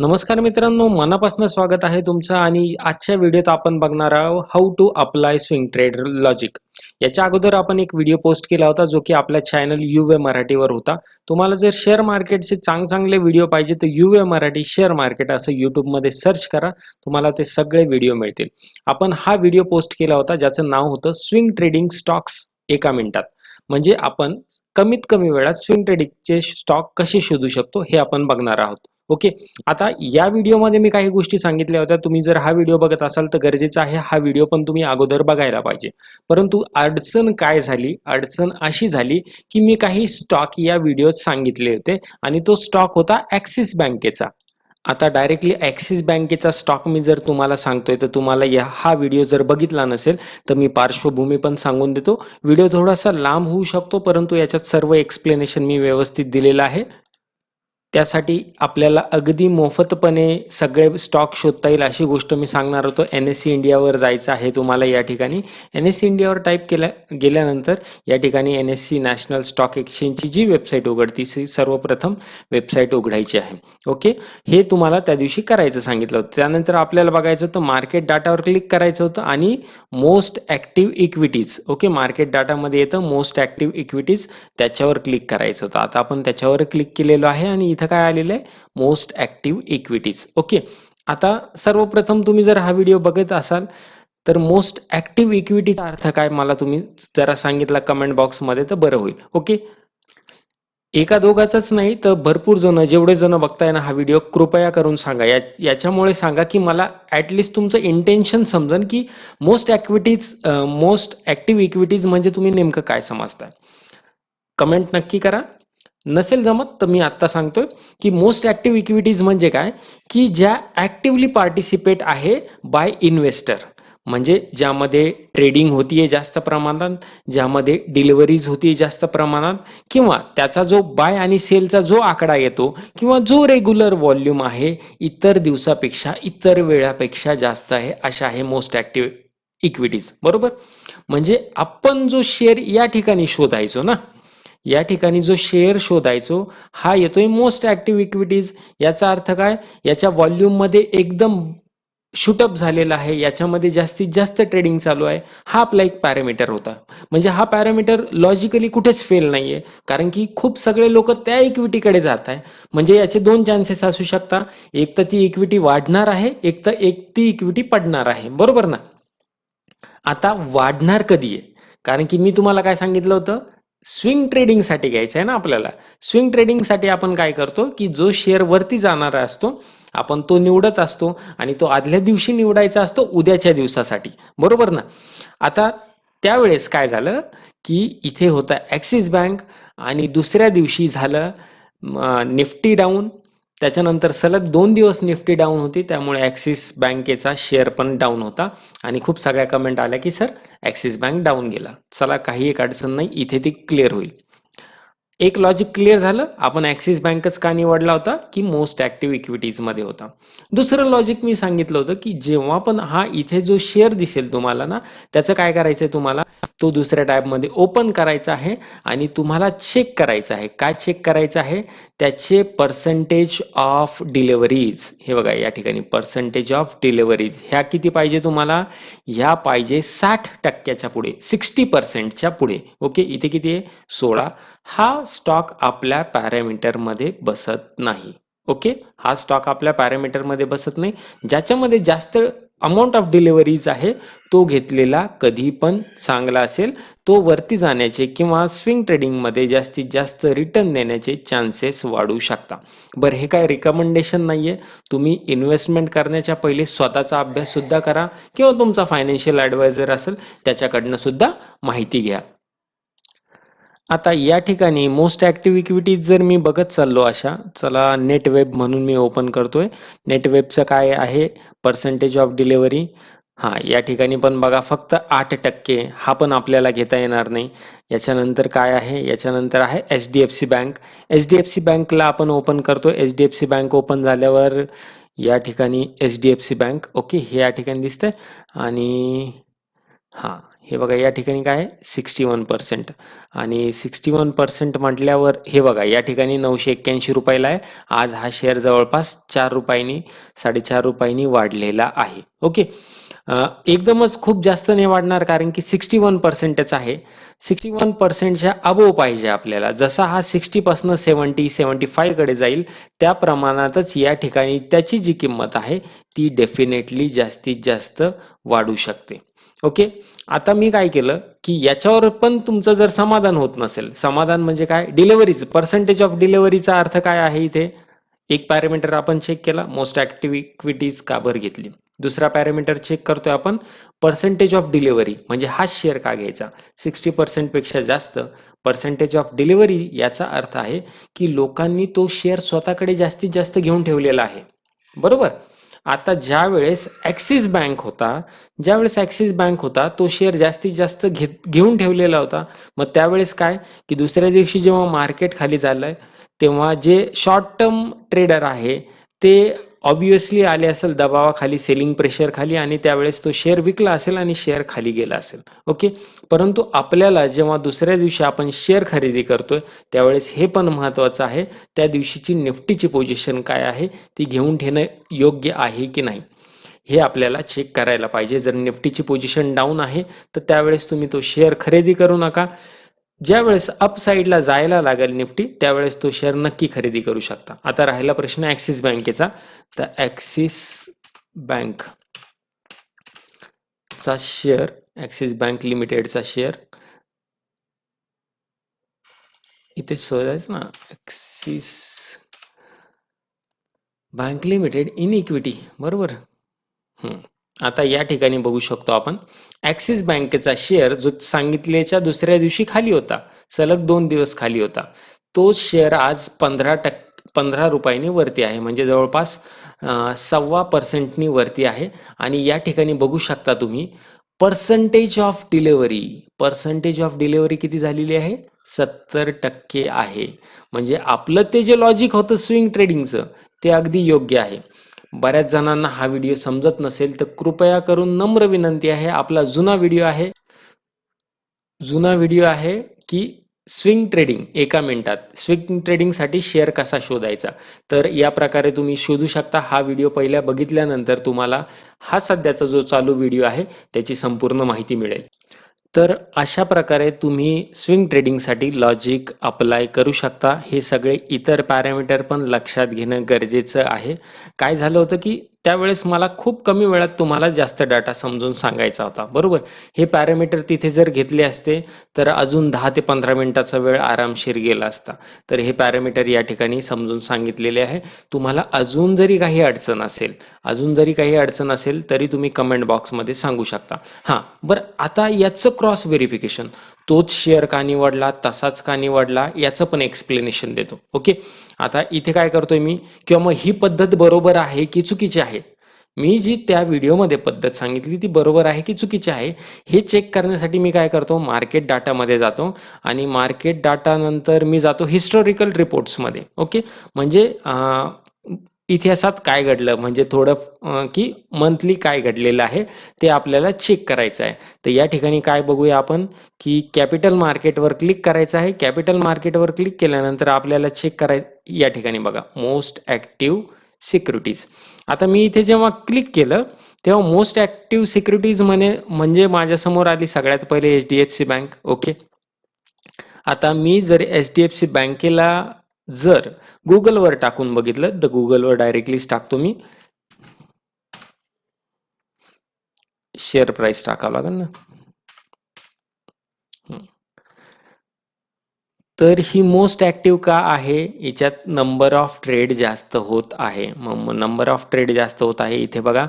नमस्कार मित्रांनो मनापासून स्वागत आहे तुमचं आणि आजच्या व्हिडिओत आपण बघणार आहोत how to apply swing trade logic याच्या अगोदर आपण एक व्हिडिओ पोस्ट केला होता जो की आपल्या चॅनल यू वे मराठीवर होता. तुम्हाला जर शेअर मार्केटचे चांग चांगले व्हिडिओ पाहिजे तर you way Marathi share market असं यूट्यूबमध्ये सर्च करा. तुम्हाला ते सगळे व्हिडिओ मिळतील. आपण हा व्हिडिओ पोस्ट केला होता ज्याचं नाव होतं स्विंग ट्रेडिंग स्टॉक्स एका मिनिटात. म्हणजे आपण कमीत कमी वेळात स्विंग ट्रेडिंगचे स्टॉक कसे शोधू शकतो हे आपण बघणार आहोत. ओके आता या व्हिडिओमध्ये मी काही गोष्टी सांगितल्या होत्या. तुम्ही जर हा व्हिडिओ बघत असाल तर गरजेचं आहे हा व्हिडिओ पण तुम्ही अगोदर बघायला पाहिजे. परंतु अडचण काय झाली? अडचण अशी झाली की मी काही स्टॉक या व्हिडिओत सांगितले होते आणि तो स्टॉक होता ॲक्सिस बँकेचा आता डायरेक्टली ॲक्सिस बँकेचा स्टॉक मी जर तुम्हाला सांगतोय तर तुम्हाला या हा व्हिडिओ जर बघितला नसेल तर मी पार्श्वभूमी पण सांगून देतो. व्हिडिओ थोडासा लांब होऊ शकतो परंतु याच्यात सर्व एक्सप्लेनेशन मी व्यवस्थित दिलेलं आहे. त्यासाठी आपल्याला अगदी मोफतपणे सगळे स्टॉक शोधता येईल अशी गोष्ट मी सांगणार होतो. एन एस सी इंडियावर जायचं आहे तुम्हाला या ठिकाणी. एन एस सी इंडियावर टाईप केल्या गेल्यानंतर या ठिकाणी N S C national stock एक्सचेंजची जी वेबसाईट उघडती ती सर्वप्रथम वेबसाईट उघडायची आहे. ओके हे तुम्हाला त्या दिवशी करायचं सांगितलं होतं. त्यानंतर आपल्याला बघायचं होतं मार्केट डाटावर क्लिक करायचं होतं आणि most active equities okay market डाटामध्ये येतं मोस्ट ॲक्टिव्ह इक्विटीज त्याच्यावर क्लिक करायचं होतं. आता आपण त्याच्यावर क्लिक केलेलो आहे आणि इथं काय आलेलं आहे? मोस्ट ॲक्टिव्ह इक्विटीज ओके आता सर्वप्रथम तुम्ही जर हा व्हिडिओ बघत असाल तर मोस्ट ॲक्टिव्ह इक्विटीचा अर्थ काय मला तुम्ही जरा सांगितला कमेंट बॉक्समध्ये तर बरं होईल. ओके एका दोघाचाच नाही तर भरपूर जण जेवढे जण बघताय ना हा व्हिडिओ कृपया करून सांगा. या याच्यामुळे सांगा की मला ॲटलिस्ट तुमचं इंटेन्शन समजन की most activities most active equities म्हणजे तुम्ही नेमकं काय समजताय. कमेंट नक्की करा. नसेल जमत तर मी आत्ता सांगतोय की मोस्ट ॲक्टिव्ह इक्विटीज म्हणजे काय? की ज्या ॲक्टिव्हली पार्टिसिपेट आहे बाय इन्व्हेस्टर म्हणजे ज्यामध्ये ट्रेडिंग होतीये जास्त प्रमाणात ज्यामध्ये डिलिव्हरीज होती जास्त प्रमाणात किंवा त्याचा जो बाय आणि सेलचा जो आकडा येतो किंवा जो रेग्युलर व्हॉल्यूम आहे इतर दिवसापेक्षा इतर वेळापेक्षा जास्त आहे अशा आहे मोस्ट ॲक्टिव्ह इक्विटीज बरोबर? म्हणजे आपण जो शेअर या ठिकाणी शोधायचो ना या ठिकाणी जो शेअर शोधायचो हा येतोय मोस्ट ॲक्टिव्ह इक्विटीज याचा अर्थ काय? याच्या व्हॉल्यूममध्ये एकदम शूटअप झालेला आहे. याच्यामध्ये जास्तीत जास्त ट्रेडिंग चालू आहे. हा आपला एक पॅरामीटर होता. म्हणजे हा पॅरामीटर लॉजिकली कुठेच फेल नाही आहे कारण की खूप सगळे लोक त्या इक्विटीकडे जात आहे म्हणजे याचे दोन चान्सेस असू शकता. एक तर ती इक्विटी वाढणार आहे एक तर एक ती इक्विटी पडणार आहे. बरोबर ना? आता वाढणार कधी आहे? कारण की मी तुम्हाला काय सांगितलं होतं? स्विंग ट्रेडिंगसाठी घ्यायचं आहे ना आपल्याला. स्विंग ट्रेडिंगसाठी आपण काय करतो की जो शेअर वरती जाणारा असतो आपण तो निवडत असतो आणि तो आदल्या दिवशी निवडायचा असतो उद्याच्या दिवसासाठी. बरोबर ना? आता त्यावेळेस काय झालं की इथे होता ॲक्सिस बँक आणि दुसऱ्या दिवशी झालं निफ्टी डाऊन त्याच्यानंतर सलग दोन दिवस निफ्टी डाऊन होती त्यामुळे ॲक्सिस बँकेचा शेअर पण डाऊन होता. आणि खूप सगळ्या कमेंट आल्या की सर ॲक्सिस बँक डाऊन गेला. चला काही एक अडचण नाही इथे ती क्लिअर होईल. एक लॉजिक क्लिअर झालं. आपण ॲक्सिस बँकच का निवडला होता? की मोस्ट ॲक्टिव्ह इक्विटीजमध्ये होता. दुसरं लॉजिक मी सांगितलं होतं की जेव्हा पण हा इथे जो शेअर दिसेल तुम्हाला ना त्याचं काय करायचं आहे तुम्हाला? तो दुसऱ्या टॅबमध्ये ओपन करायचा आहे आणि तुम्हाला चेक करायचं आहे. काय चेक करायचं आहे? त्याचे पर्सेंटेज ऑफ डिलेवरीज हे बघा या ठिकाणी पर्सेंटेज ऑफ डिलेवरीज ह्या किती पाहिजे तुम्हाला? ह्या पाहिजे साठ टक्क्याच्या पुढे सिक्स्टी पर्सेंटच्या पुढे. ओके इथे किती आहे? सोळा. हा स्टॉक आपल्या पॅरामीटरमध्ये बसत नाही. ओके हा स्टॉक आपल्या पॅरामीटरमध्ये बसत नाही. ज्याच्यामध्ये जास्त अमाऊंट ऑफ डिलिव्हरीज आहे तो घेतलेला कधी पण चांगला असेल. तो वरती जाण्याचे किंवा स्विंग ट्रेडिंगमध्ये जास्तीत जास्त रिटर्न देण्याचे चान्सेस वाढू शकता. बरं हे काय रिकमेंडेशन नाही आहे तुम्ही इन्व्हेस्टमेंट करण्याच्या पहिले स्वतःचा अभ्याससुद्धा करा किंवा तुमचा फायनान्शियल ॲडवायझर असेल त्याच्याकडनं सुद्धा माहिती घ्या. आता या ठिकाणी मोस्ट ॲक्टिव्ह इक्विटीज जर मी बघत चाललो अशा चला नेट वेब म्हणून मी ओपन करतोय. नेट वेबचं काय आहे? पर्सेंटेज ऑफ डिलेवरी हां या ठिकाणी पण बघा फक्त आठ टक्के हा पण आपल्याला घेता येणार नाही. याच्यानंतर काय आहे? याच्यानंतर आहे H D F C bank H D F C बँकला आपण ओपन करतो H D F C bank open झाल्यावर या ठिकाणी H D F C bank okay हे या ठिकाणी दिसतंय. आणि हां हे बघा या ठिकाणी काय आहे? Sixty one percent. आणि सिक्स्टी वन पर्सेंट म्हटल्यावर हे बघा या ठिकाणी नऊशे एक्क्याऐंशी रुपयाला आहे. आज हा शेअर जवळपास चार रुपयांनी साडेचार रुपयांनी वाढलेला आहे. ओके? एकदमच खूप जास्त नाही वाढणार कारण की सिक्स्टी वन पर्सेंटच आहे. सिक्स्टी वन पर्सेंटच्या अबोव पाहिजे आपल्याला. जसा हा सिक्स्टीपासनं सेवन्टी सेवन्टी फायकडे जाईल त्या प्रमाणातच या ठिकाणी त्याची जी किंमत आहे ती डेफिनेटली जास्तीत जास्त वाढू शकते. ओके? आता मी काय केलं की याच्यावर पण तुमचं जर समाधान होत नसेल समाधान म्हणजे काय? डिलेव्हरीज पर्सेंटेज ऑफ डिलेवरीचा अर्थ काय आहे इथे? एक पॅरामीटर आपण चेक केला मोस्ट ऍक्टिव्ह इक्विटीज का भर घेतली? दुसरा पॅरामीटर चेक करतोय आपण पर्सेंटेज ऑफ डिलिव्हरी म्हणजे हाच शेअर का घ्यायचा? सिक्स्टी पर्सेंटपेक्षा जास्त पर्सेंटेज ऑफ डिलिव्हरी याचा अर्थ आहे की लोकांनी तो शेअर स्वतःकडे जास्तीत जास्त घेऊन ठेवलेला आहे. बरोबर? आता ज्या वेळेस ॲक्सिस बँक होता ज्यावेळेस ॲक्सिस बँक होता तो शेअर जास्तीत जास्त घेत घेऊन ठेवलेला होता. मग त्यावेळेस काय? की दुसऱ्या दिवशी जेव्हा मार्केट खाली झालं तेव्हा जे शॉर्ट टर्म ट्रेडर आहे ते ऑब्विसली आले असेल दबावाखाली सेलिंग प्रेशर खाली आणि त्यावेळेस तो शेअर विकला असेल आणि शेअर खाली गेला असेल. ओके परंतु आपल्याला जेव्हा दुसऱ्या दिवशी आपण शेअर खरेदी करतोय त्यावेळेस हे पण महत्त्वाचं आहे त्या दिवशीची निफ्टीची पोझिशन काय आहे ती घेऊन ठेवणं योग्य आहे की नाही? हे आपल्याला चेक करायला पाहिजे. जर निफ्टीची पोझिशन डाऊन आहे तर त्यावेळेस तुम्ही तो शेअर खरेदी करू नका. ज्या वेळेस जायला लागेल निफ्टी त्यावेळेस तो शेअर नक्की खरेदी करू शकता. आता राहिला प्रश्न ॲक्सिस बँकेचा तर ॲक्सिस बँक चा शेअर ॲक्सिस बँक लिमिटेडचा शेअर इथे शोधायचं ना Axis bank limited in equity बरोबर? हम्म. आता या ठिकाणी बघू शकतो आपण. ॲक्सिस बँकेचा शेअर जो सांगितल्याच्या दुसऱ्या दिवशी खाली होता सलग दोन दिवस खाली होता तो शेअर आज पंधरा टक्के पंधरा रुपयांनी वरती आहे. म्हणजे जवळपास सव्वा पर्सेंटनी वरती आहे. आणि या ठिकाणी बघू शकता तुम्ही percentage of delivery percentage of delivery किती झालेली आहे? सत्तर टक्के आहे. म्हणजे आपलं ते जे लॉजिक होतं स्विंग ट्रेडिंगचं ते अगदी योग्य आहे. बऱ्याच जणांना हा व्हिडिओ समजत नसेल तर कृपया करून नम्र विनंती आहे आपला जुना व्हिडिओ आहे जुना व्हिडिओ आहे की स्विंग ट्रेडिंग एका मिनिटात. स्विंग ट्रेडिंगसाठी शेअर कसा शोधायचा? तर या प्रकारे तुम्ही शोधू शकता हा व्हिडिओ पहिल्या बघितल्यानंतर तुम्हाला हा सध्याचा जो चालू व्हिडिओ आहे त्याची संपूर्ण माहिती मिळेल. तर अशा प्रकारे तुम्ही स्विंग ट्रेडिंगसाठी लॉजिक अप्लाय करू शकता. हे सगळे इतर पॅरामीटर पण लक्षात घेणं गरजेचं आहे. काय झालं होतं की त्यावेळेस मला खूप कमी वेळात तुम्हाला जास्त डाटा समजून सांगायचा होता. बरोबर? हे पॅरामीटर तिथे जर घेतले असते तर अजून दहा ते पंधरा मिनिटाचा वेळ आरामशीर गेला असता. तर हे पॅरामीटर या ठिकाणी समजून सांगितलेले आहे. तुम्हाला अजून जरी काही अडचण असेल अजून जरी काही अडचण असेल तरी तुम्ही कमेंट बॉक्समध्ये सांगू शकता. हां बरं आता याचं क्रॉस व्हेरिफिकेशन तोच शेअर का निवडला तसाच का निवडला याचं पण एक्सप्लेनेशन देतो. ओके? आता इथे काय करतोय मी? किंवा मग ही पद्धत बरोबर आहे की चुकीची आहे? मी जी त्या व्हिडिओमध्ये पद्धत सांगितली ती बरोबर आहे की चुकीची आहे? हे चेक करण्यासाठी मी काय करतो? मार्केट डाटामध्ये जातो आणि मार्केट डाटानंतर मी जातो हिस्टॉरिकल रिपोर्ट्समध्ये ओके? म्हणजे इतिहासात काय घडलं? म्हणजे थोडं की मंथली काय घडलेलं आहे ते आपल्याला चेक करायचं आहे. तर या ठिकाणी काय बघूया आपण की कॅपिटल मार्केटवर क्लिक करायचं आहे. कॅपिटल मार्केटवर क्लिक केल्यानंतर आपल्याला चेक कराय या ठिकाणी बघा. मोस्ट ॲक्टिव्ह सिक्युरिटीज आता मी इथे जेव्हा क्लिक केलं तेव्हा मोस्ट ॲक्टिव्ह सिक्युरिटीज म्हणे म्हणजे माझ्यासमोर आली सगळ्यात पहिले H D F C bank okay आता मी जर एच डी एफ सी बँकेला जर गुगलवर टाकून बघितलं तर गुगलवर डायरेक्टलीच टाकतो मी. शेअर प्राइस टाकावं लागेल ना? तर ही मोस्ट ॲक्टिव्ह का आहे? याच्यात नंबर ऑफ ट्रेड जास्त होत आहे. मग नंबर ऑफ ट्रेड जास्त होत आहे. इथे बघा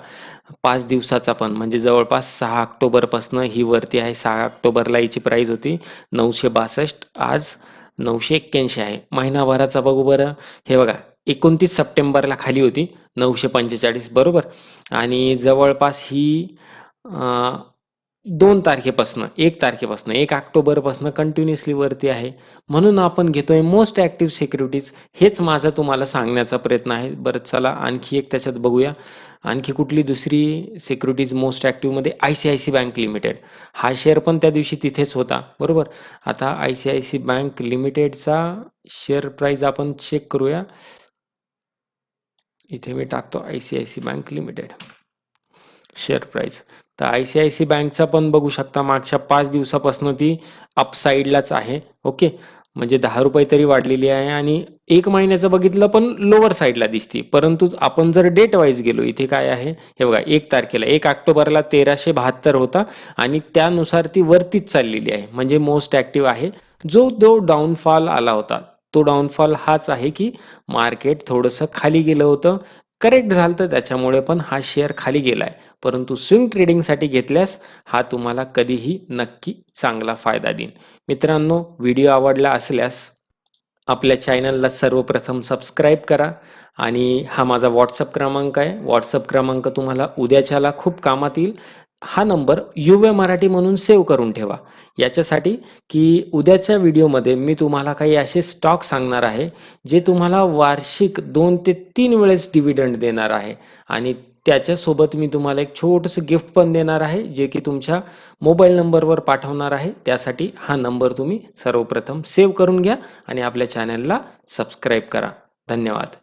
पाच दिवसाचा पण म्हणजे जवळपास सहा ऑक्टोबरपासनं ही वरती आहे. सहा ऑक्टोबरला याची प्राईस होती नऊशे बासष्ट आज नऊशे एक्क्याऐंशी आहे. महिनाभराचा बघू बरं. हे बघा एकोणतीस सप्टेंबरला खाली होती नऊशे पंचेचाळीस बरोबर? आणि जवळपास ही दोन तारखेपासनं एक तारखेपासनं एक ऑक्टोबरपासनं कंटिन्युअसली वरती आहे. म्हणून आपण घेतोय मोस्ट ॲक्टिव्ह सिक्युरिटीज हेच माझा तुम्हाला सांगण्याचा प्रयत्न आहे. बरं चला आणखी एक त्याच्यात बघूया. आणखी कुठली दुसरी सिक्युरिटीज मोस्ट ॲक्टिव्हमध्ये I C I C bank limited हा शेअर पण त्या दिवशी तिथेच होता. बरोबर? आता I C I C bank लिमिटेडचा शेअर प्राईज आपण चेक करूया. इथे मी टाकतो I C I C bank limited share price तर आय सी आय सी बँकचा पण बघू शकता मागच्या पाच दिवसापासून ती अपसाईडलाच आहे ओके? म्हणजे दहा रुपये तरी वाढलेली आहे आणि एक महिन्याचं बघितलं पण लोअर साईडला दिसते. परंतु आपण जर डेट वाईज गेलो इथे काय आहे? हे बघा एक तारखेला एक ऑक्टोबरला तेराशे बहात्तर होता आणि त्यानुसार ती वरतीच चाललेली आहे. म्हणजे मोस्ट ॲक्टिव्ह आहे. जो जो डाऊनफॉल आला होता तो डाऊनफॉल हाच आहे की मार्केट थोडंसं खाली गेलं होतं. करेक्ट झालं तर त्याच्यामुळे पण हा शेअर खाली गेला आहे परंतु स्विंग ट्रेडिंगसाठी घेतल्यास हा तुम्हाला कधीही नक्की चांगला फायदा देईन. मित्रांनो व्हिडिओ आवडला असल्यास आपल्या चॅनलला सर्वप्रथम सबस्क्राईब करा आणि हा माझा व्हॉट्सअप क्रमांक आहे. व्हॉट्सअप क्रमांक तुम्हाला उद्याच्याला खूप कामात येईल. हा नंबर युवे मराठी म्हणून सेव्ह करून ठेवा. याच्यासाठी की उद्याच्या व्हिडिओमध्ये मी तुम्हाला काही असे स्टॉक सांगणार आहे जे तुम्हाला वार्षिक दोन ते तीन वेळेस डिव्हिडंड देणार आहे. आणि त्याच्यासोबत मी तुम्हाला एक छोटंसं गिफ्ट पण देणार आहे जे की तुमच्या मोबाईल नंबरवर पाठवणार आहे. त्यासाठी हा नंबर तुम्ही सर्वप्रथम सेव्ह करून घ्या आणि आपल्या चॅनलला सबस्क्राईब करा. धन्यवाद.